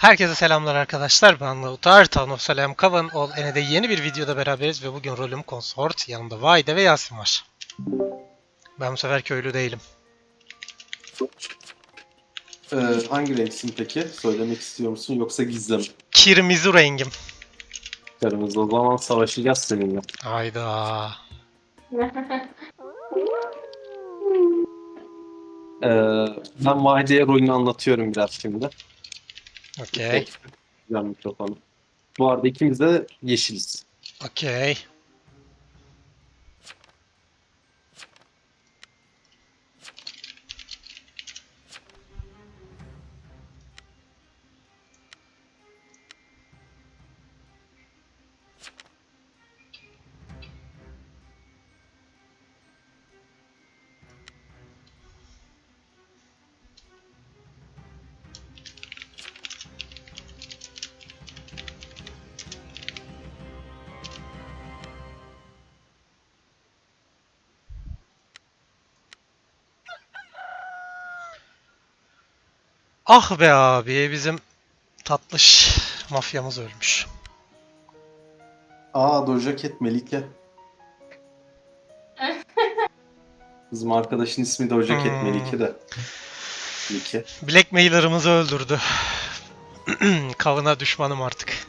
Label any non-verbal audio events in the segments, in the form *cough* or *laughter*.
Herkese selamlar arkadaşlar. Ben Lautar. Town of Salem Kavan Ol Ene'de yeni bir videoda beraberiz ve bugün rolüm Consort. Yanımda Vayde ve Yasin var. Ben bu sefer köylü değilim. Ee, hangi renksin peki? Söylemek istiyor musun yoksa gizli mi? Kirmizu rengim. Kırmızı o zaman savaşacağız seninle. Hayda. Ee, ben Vahide'ye rolünü anlatıyorum biraz şimdi. Okey. Güzel mikrofonu. Bu arada ikimiz de yeşiliz. Okey. Ah be abi bizim tatlış mafyamız ölmüş. Aa Doja Cat Melike. *laughs* Bizim arkadaşın ismi Doja Cat Hmm. Melike de. Melike. Blackmailer'ımızı öldürdü. *clears throat* Kavına düşmanım artık.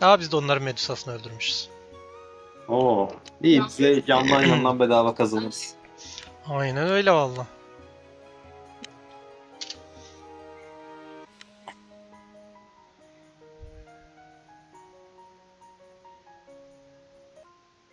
Ya biz de onların Medusa'sını öldürmüşüz. Oo. İyi bize yandan *clears throat* yandan bedava kazanırız. Aynen öyle valla.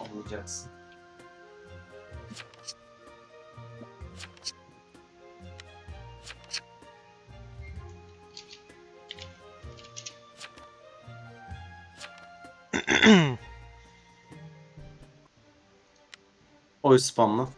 anlayacaksın. *clears throat* Oy spamla.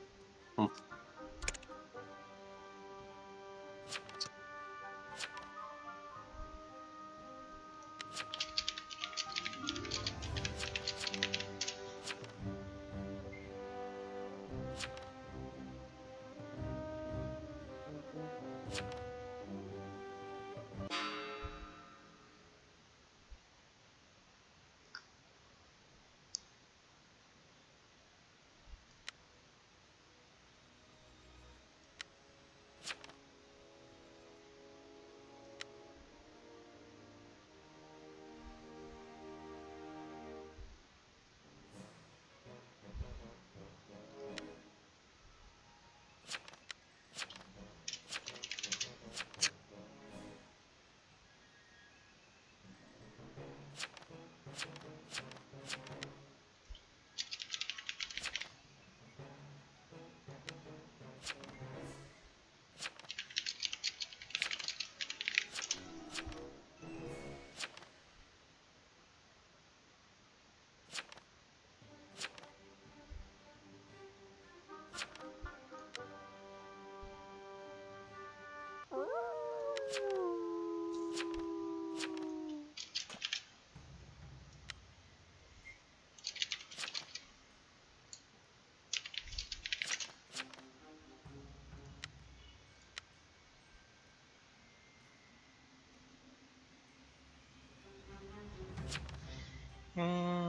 Hmm.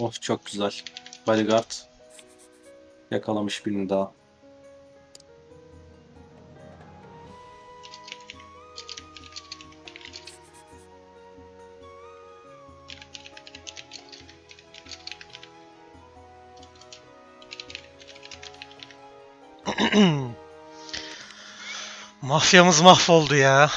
Oh çok güzel. Bodyguard yakalamış birini daha. *clears throat* Mafyamız mahvoldu ya.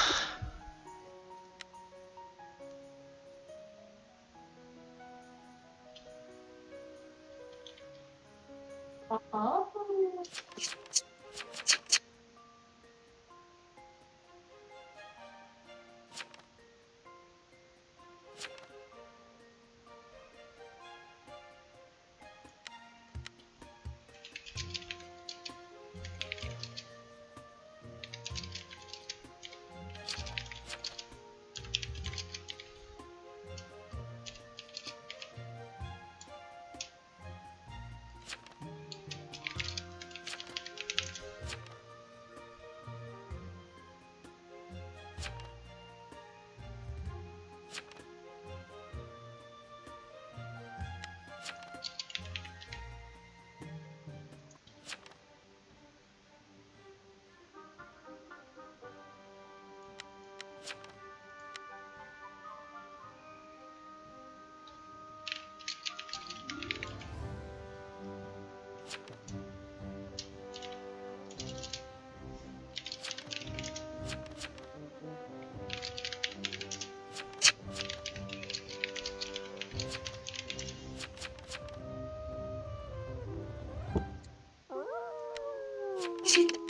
Tchau.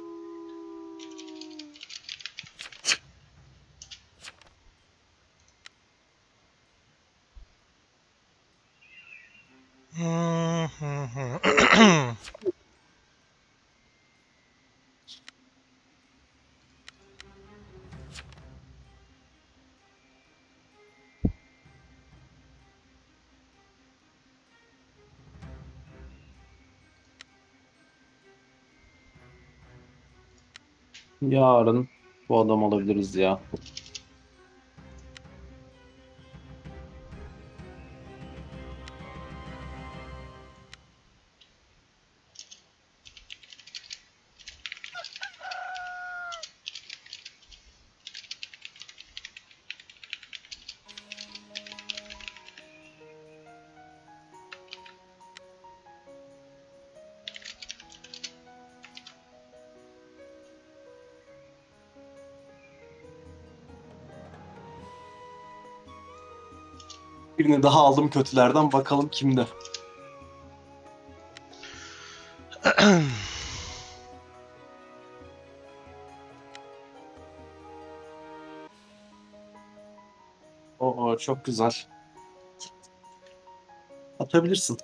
Yarın bu adam alabiliriz ya. Birini daha aldım kötülerden bakalım kimde. *clears throat* Oo çok güzel. Atabilirsin.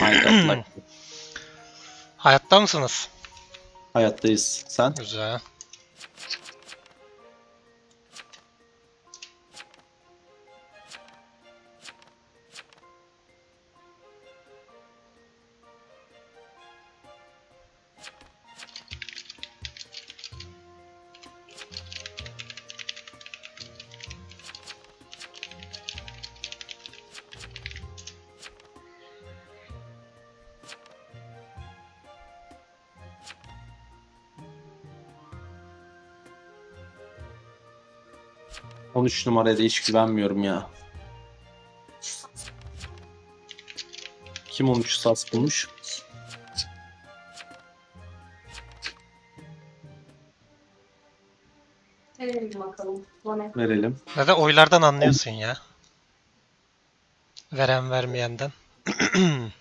I got lucky. Hayatta mısınız? Hayattayız. Sen? Güzel. 13 numaraya da hiç güvenmiyorum ya. Kim 13 sas bulmuş? Verelim bakalım. Bana. Verelim. Zaten oylardan anlıyorsun ya. Veren vermeyenden. *clears throat*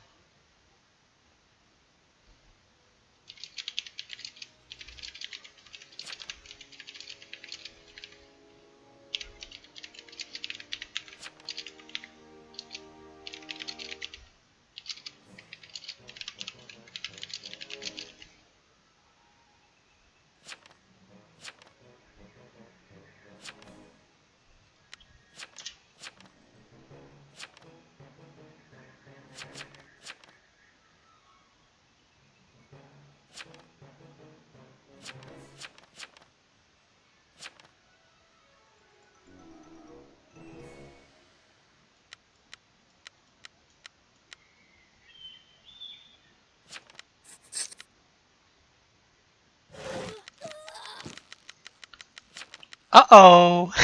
Uh-oh. *laughs*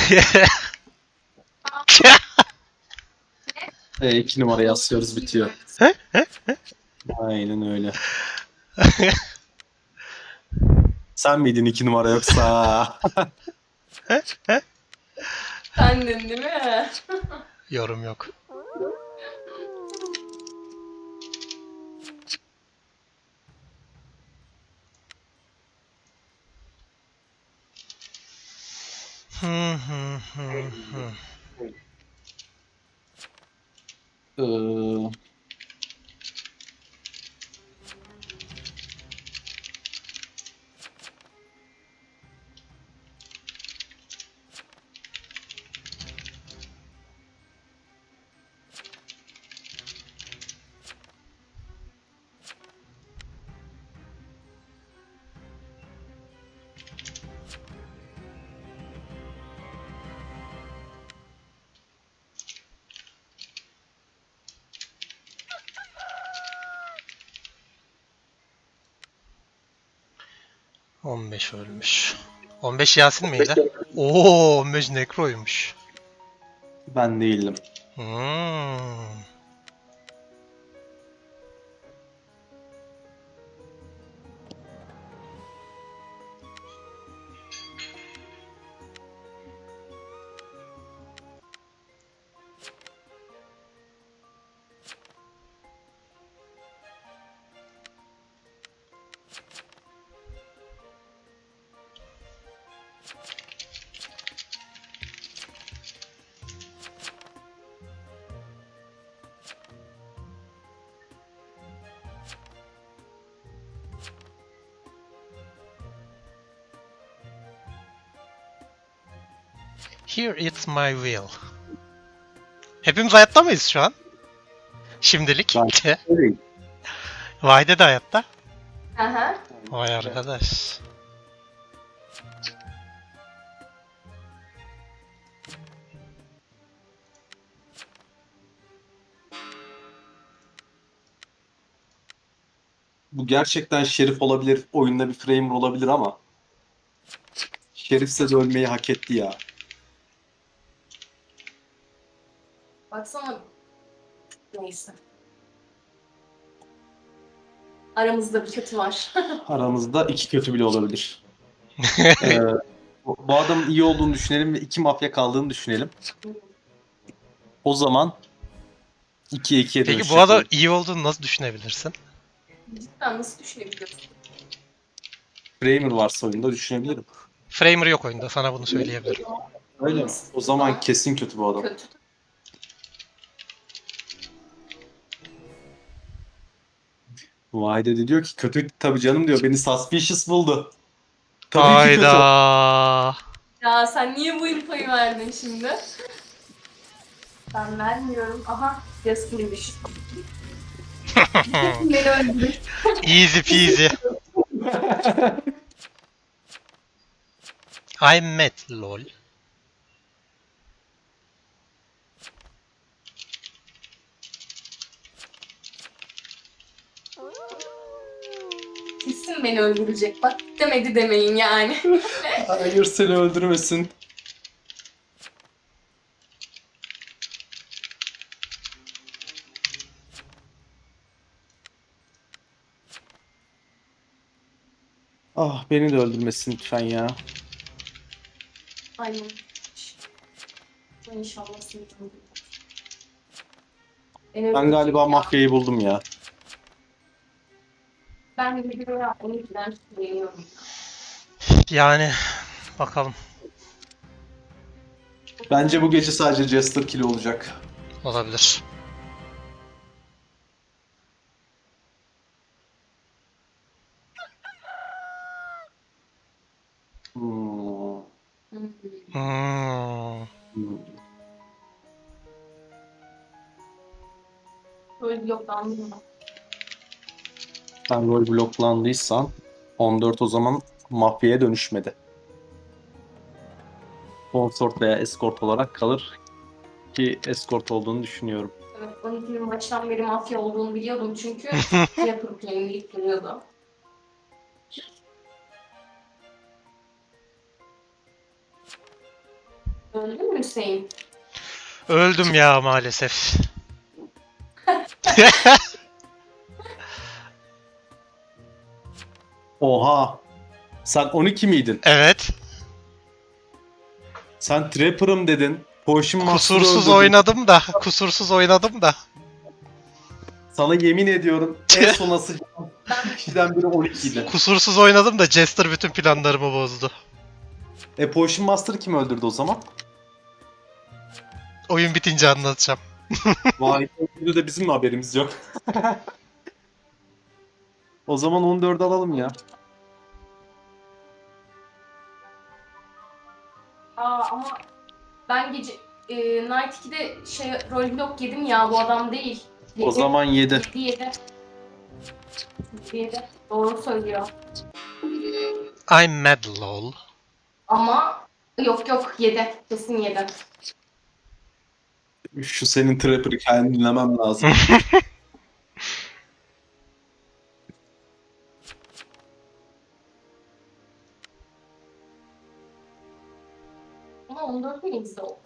E, iki numarayı asıyoruz bitiyor. Aynen öyle. Sen miydin iki numara yoksa? *laughs* Sendin değil mi? Yorum yok. Хм-хм-хм-хм. 15 ölmüş. 15 Yasin miydi? Oo 15 Nekro'ymuş. Ben değildim. Hmm. Here it's my will. Hepimiz hayatta mıyız şu an? Şimdilik. Öyle. Vayde de hayatta. Aha. Vay arkadaş. Bu gerçekten şerif olabilir, oyunda bir framer olabilir ama Şerifse de ölmeyi hak etti ya. Baksana. Neyse. Aramızda bir kötü var. *laughs* Aramızda iki kötü bile olabilir. *laughs* Ee, bu adamın iyi olduğunu düşünelim ve iki mafya kaldığını düşünelim. O zaman 2'ye 2'ye Peki bu adam iyi olduğunu nasıl düşünebilirsin? Cidden nasıl düşünebiliyorsun? Framer varsa oyunda düşünebilirim. Framer yok oyunda sana bunu söyleyebilirim. Öyle mi? O zaman kesin kötü bu adam. Kötü. Vay dedi diyor ki kötü tabii canım diyor beni suspicious buldu. Tabii ki kötü. Hayda. Ya sen niye bu infoyu verdin şimdi? Ben vermiyorum. Aha. Jasper'miş. *laughs* Beni öldürür. Easy peasy. *laughs* I met lol. Kesin beni öldürecek. Bak demedi demeyin yani. *laughs* Hayır seni öldürmesin. Ah beni de öldürmesin lütfen ya. Aynen. İnşallah seni öldürür. Beni Ben galiba ya. mafyayı buldum ya. Ben de bir onu giden söylüyorum. Yani bakalım Bence bu gece sadece Jester kill olacak. olabilir. Hmm. Hmm. Hmm. Hmm. Böyle yok anladım. Sen rol bloklandıysan 14 o zaman mafyaya dönüşmedi. Consort veya escort olarak kalır ki escort olduğunu düşünüyorum. Evet, 12'nin baştan beri mafya olduğunu biliyordum çünkü *laughs* şey yapıp yenilik duruyordu. Öldün mü Hüseyin? Öldüm ya maalesef. *laughs* Oha. Sen 12 miydin? Evet. Sen Trapper'ım dedin. Potion Master'ı Kusursuz öldürdün. oynadım da. Kusursuz oynadım da. Sana yemin ediyorum en son asacağım *laughs* kişiden biri 12 idi. Kusursuz oynadım da Jester bütün planlarımı bozdu. E Potion Master'ı kim öldürdü o zaman? Oyun bitince anlatacağım. *laughs* Vay öldürdü de bizim mi haberimiz yok? *laughs* o zaman 14 alalım ya. Aa ama ben gece e, Night 2'de şey rollblock yedim ya bu adam değil. O Yedi. zaman 7. 7 7. 7. Doğru söylüyor. I'm mad lol. Ama yok yok 7. Kesin 7. Şu senin Trapper'ı kendim dinlemem lazım. *laughs* Ama 14 neyse o.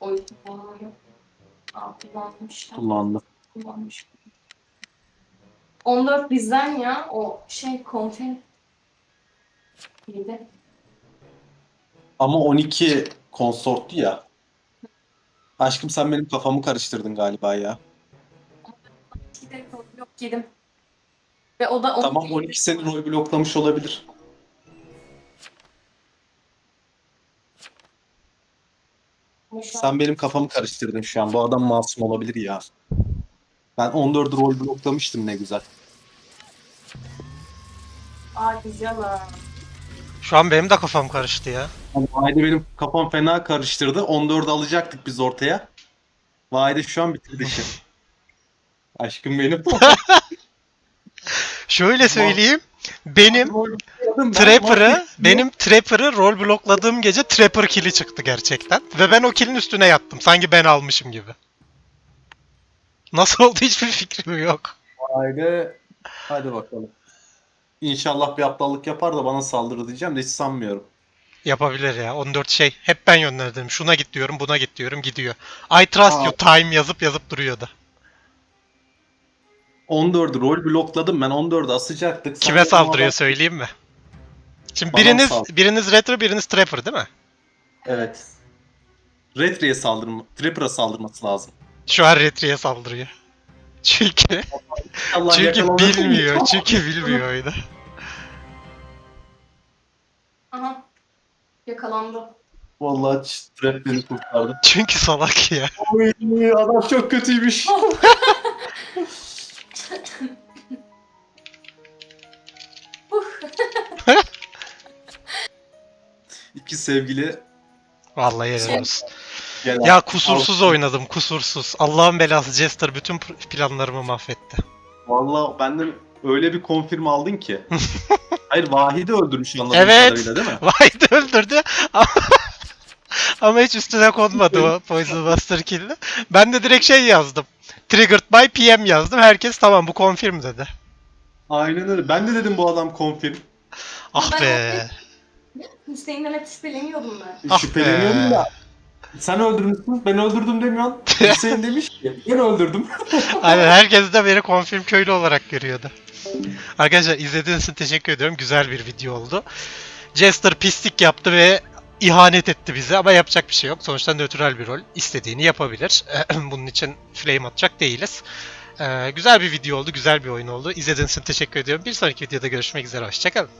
Oy. Aa kullanmışlar. Kullandı. Kullanmış. 14 bizden ya. O şey konten. 7. Ama 12 konsorttu ya. Aşkım sen benim kafamı karıştırdın galiba ya. 2'de rollblock yedim. Ve o da 12. Tamam 12 seni rol bloklamış olabilir. Sen benim kafamı karıştırdın şu an. Bu adam masum olabilir ya. Ben 14 rol bloklamıştım ne güzel. Aa güzel ha. Şu an benim de kafam karıştı ya. Vahide benim kafam fena karıştırdı. 14 alacaktık biz ortaya. Vahide şu an bitirdi işi. Aşkım benim. *laughs* Şöyle söyleyeyim. Benim Ben. Trapper'ı, benim Trapper'ı rol blokladığım gece Trapper kill'i çıktı gerçekten. Ve ben o kill'in üstüne yattım. Sanki ben almışım gibi. Nasıl oldu hiçbir fikrim yok. Vahide hadi bakalım. İnşallah bir aptallık yapar da bana saldırır diyeceğim de hiç sanmıyorum. Yapabilir ya. 14 şey. Hep ben yönlendirdim. Şuna git diyorum, buna git diyorum. Gidiyor. I trust Aa. you time yazıp yazıp duruyordu. 14 rol blokladım ben 14'ü asacaktık. Kime saldırıyor adam- söyleyeyim mi? Şimdi Bana biriniz biriniz retro, biriniz trapper değil mi? Evet. Retri'ye saldırma, Trapper'a saldırması lazım. Şu an retro'ya saldırıyor. *laughs* Çünkü Allah çünkü yakalanır. bilmiyor. *laughs* Çünkü bilmiyor oyunu. Aha. Yakalandı. Vallahi ç- Trap beni kurtardı. Çünkü salak ya. Oy, adam çok kötüymüş. *laughs* sevgili Vallahi helal Şey- olsun. gelen. Ya kusursuz oynadım, kusursuz. Allah'ın belası Jester bütün pr- planlarımı mahvetti. Vallahi benden öyle bir konfirm aldın ki. *laughs* Hayır Vahidi öldürmüş anladığım Evet. kadarıyla değil mi? *laughs* White öldürdü ama, *laughs* ama hiç üstüne konmadı o Poison Master kill'i. Ben de direkt şey yazdım. Triggered by PM yazdım. Herkes tamam bu confirm dedi. Aynen öyle. Ben de dedim bu adam konfirm. Ah Ben be. Hüseyin'den hep şüpheleniyordum ben. Ah Şüpheleniyorum be. da. Sen öldürmüşsün, ben öldürdüm demiyorsun. *laughs* Hüseyin demiş ki, ben öldürdüm. *laughs* Aynen herkes de beni confirm köylü olarak görüyordu. Arkadaşlar izlediğiniz için teşekkür ediyorum. Güzel bir video oldu. Jester pislik yaptı ve ihanet etti bize ama yapacak bir şey yok. Sonuçta nötral bir rol. istediğini yapabilir. *clears throat* Bunun için flame atacak değiliz. Ee, güzel bir video oldu, güzel bir oyun oldu. İzlediğiniz için teşekkür ediyorum. Bir sonraki videoda görüşmek üzere. Hoşçakalın.